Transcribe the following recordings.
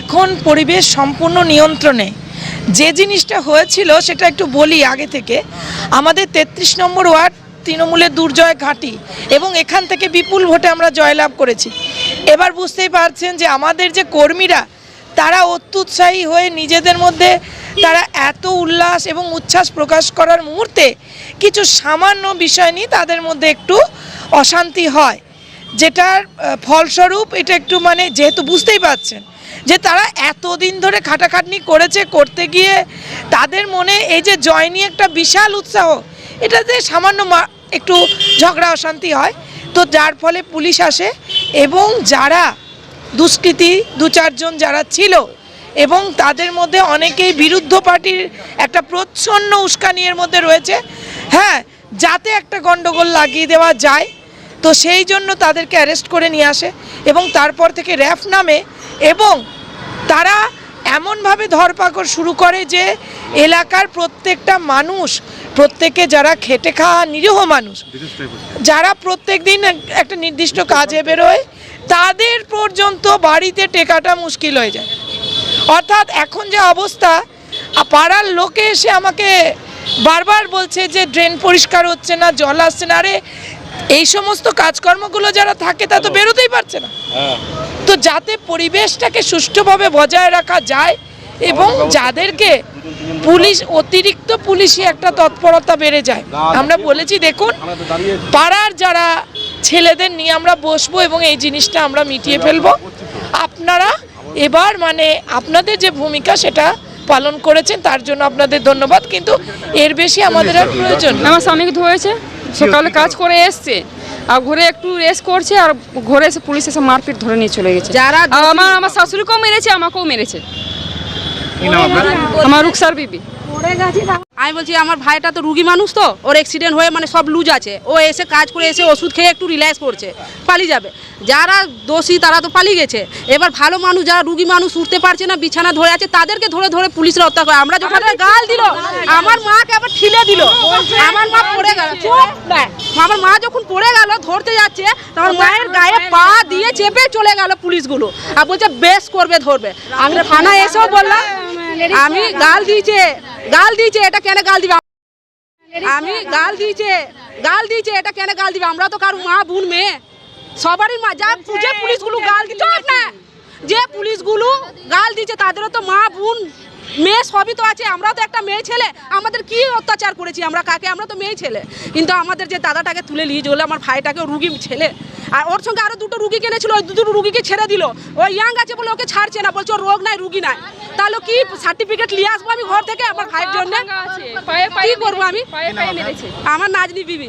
এখন পরিবেশ সম্পূর্ণ নিয়ন্ত্রণে। যে জিনিসটা হয়েছিল সেটা একটু বলি আগে থেকে। আমাদের তেত্রিশ নম্বর ওয়ার্ড তৃণমূলের দুর্জয় ঘাঁটি এবং এখান থেকে বিপুল ভোটে আমরা জয়লাভ করেছি। এবার বুঝতেই পারছেন যে আমাদের যে কর্মীরা, তারা অত্যুৎসাহী হয়ে নিজেদের মধ্যে তারা এত উল্লাস এবং উচ্ছ্বাস প্রকাশ করার মুহূর্তে কিছু সামান্য বিষয় নিয়ে তাদের মধ্যে একটু অশান্তি হয়। যেটার ফলস্বরূপ এটা একটু মানে যেহেতু বুঝতেই পারছেন যে তারা এতদিন ধরে খাটাখাটনি করেছে, করতে গিয়ে তাদের মনে এই যে জয় নিয়ে একটা বিশাল উৎসাহ এটাতে সামান্য একটু ঝগড়া অশান্তি হয়। তো যার ফলে পুলিশ আসে এবং যারা দুষ্কৃতী, দু চারজন যারা ছিল এবং তাদের মধ্যে অনেকেই বিরুদ্ধ পার্টির একটা প্রচ্ছন্ন উস্কানির মধ্যে রয়েছে হ্যাঁ যাতে একটা গন্ডগোল লাগিয়ে দেওয়া যায়। তো সেই জন্য তাদেরকে অ্যারেস্ট করে নিয়ে আসে এবং তারপর থেকে র্যাফ নামে এবং তারা এমনভাবে ধরপাকড় শুরু করে যে এলাকার প্রত্যেকটা মানুষ প্রত্যেকে যারা খেটে খাওয়া নিরীহ মানুষ যারা প্রত্যেক দিন একটা নির্দিষ্ট কাজে বেরোয় তাদের পর্যন্ত বাড়িতে টেকাটা মুশকিল হয়ে যায়। অর্থাৎ এখন যে অবস্থা পাড়ার লোকে এসে আমাকে বারবার বলছে যে ড্রেন পরিষ্কার হচ্ছে না জল আসছে না আরে এই সমস্ত কাজকর্মগুলো যারা থাকে তা তো বেরোতেই পারছে না। তো যাতে পরিবেশটাকে সুষ্ঠুভাবে বজায় রাখা যায় এবং যাদেরকে পুলিশ অতিরিক্ত পুলিশি একটা তৎপরতা বেড়ে যায়। আমরা বলেছি দেখুন পাড়ার যারা ছেলেদের নিয়ে আমরা বসবো এবং এই জিনিসটা আমরা মিটিয়ে ফেলব আপনারা এবার মানে আপনাদের যে ভূমিকা সেটা পালন করেছেন তার জন্য আপনাদের ধন্যবাদ। কিন্তু এর বেশি আমাদের আর প্রয়োজন। আমার স্বামীকে ধরেছে সকালে কাজ করে এসছে। আর ঘরে একটু রেস করছে আর ঘরে এসে পুলিশ এসে মারপিট ধরে নিয়ে চলে গেছে। যারা আমার আমার শাশুড়িকেও মেরেছে আমাকেও মেরেছে। আমার রুকসার বিবি। আমি বলছি, আমার ভাইটা তো রুগী মানুষ তো, ওর অ্যাক্সিডেন্ট হয়ে মানে সব লুজ আছে। ও এসে কাজ করে এসে ওষুধ খেয়ে একটু রিল্যাক্স করছে, পালিয়ে যাবে। যারা দোষী তারা তো পালিয়ে গেছে। এবার ভালো মানুষ, যারা রুগী মানুষ উঠতে পারছে না, বিছানা ধরে আছে, তাদেরকে ধরে ধরে পুলিশরা হত্যা করে। আমরা যখন গাল দিল, আমার মাকে আবার ঠিলে দিল। আমার মা পড়ে গেল। আমার মা যখন পড়ে গেল, ধরতে যাচ্ছে তখন মায়ের গায়ে পা দিয়ে চেপে চলে গেল পুলিশগুলো। আর বলছে, বেশ করবে, ধরবে। আমি থানায় এসেও বললাম আমি গাল দিয়েছে গাল দিয়েছে এটা কেন গাল দিবে? আমি গাল দিয়েছে গাল দিয়েছে এটা কেন গাল দিবে? আমরা তো কারও মা বোন মেয়ে। সবারই মা যা পুজো পুলিশগুলো গাল দিচ্ছ না। যে পুলিশগুলো গাল দিচ্ছে তাদেরও তো মা বোন মেয়ে সবই তো আছে। আমরাও তো একটা মেয়ে ছেলে আমাদের কি অত্যাচার করেছি আমরা? কাকে? আমরা তো মেয়ে ছেলে। কিন্তু আমাদের যে দাদাটাকে তুলে নিয়ে চলে আমার ভাইটাকে রুগী ছেলে। আর ওর সঙ্গে আরও দুটো রুগী কিনেছিল ওই দুটো রুগীকে ছেড়ে দিল। ওই ইয়াং আছে বলে ওকে ছাড়ছে না বলছে রোগ নাই রুগী নাই। তাহলে কি সার্টিফিকেট নিয়ে আসব আমি ঘর থেকে আমার ভাইয়ের জন্য? কি করব আমি? আমার নাজনি বিবি।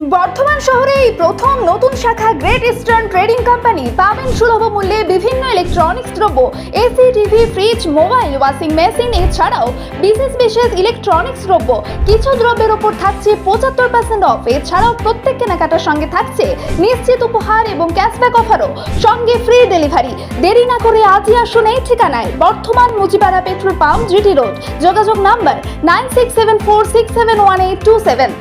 Bardhaman শহরে এই প্রথম নতুন শাখা গ্রেট ইস্টার্ন ট্রেডিং কোম্পানি পাবেন সুলভ মূল্যে বিভিন্ন ইলেকট্রনিক্স দ্রব্য AC TV fridge mobile washing machine এছাড়াও বিশেষ বিশেষ ইলেকট্রনিক্স দ্রব্য। কিছু দ্রব্যের ওপর থাকছে পঁচাত্তর পার্সেন্ট অফ এছাড়াও প্রত্যেক কেনাকাটার সঙ্গে থাকছে নিশ্চিত উপহার এবং ক্যাশব্যাক অফারও সঙ্গে ফ্রি ডেলিভারি দেরি না করে আজই আসুন এই ঠিকানায় Bardhaman Mujipara petrol pump GT road. যোগাযোগ number nine six seven four six seven one eight two seven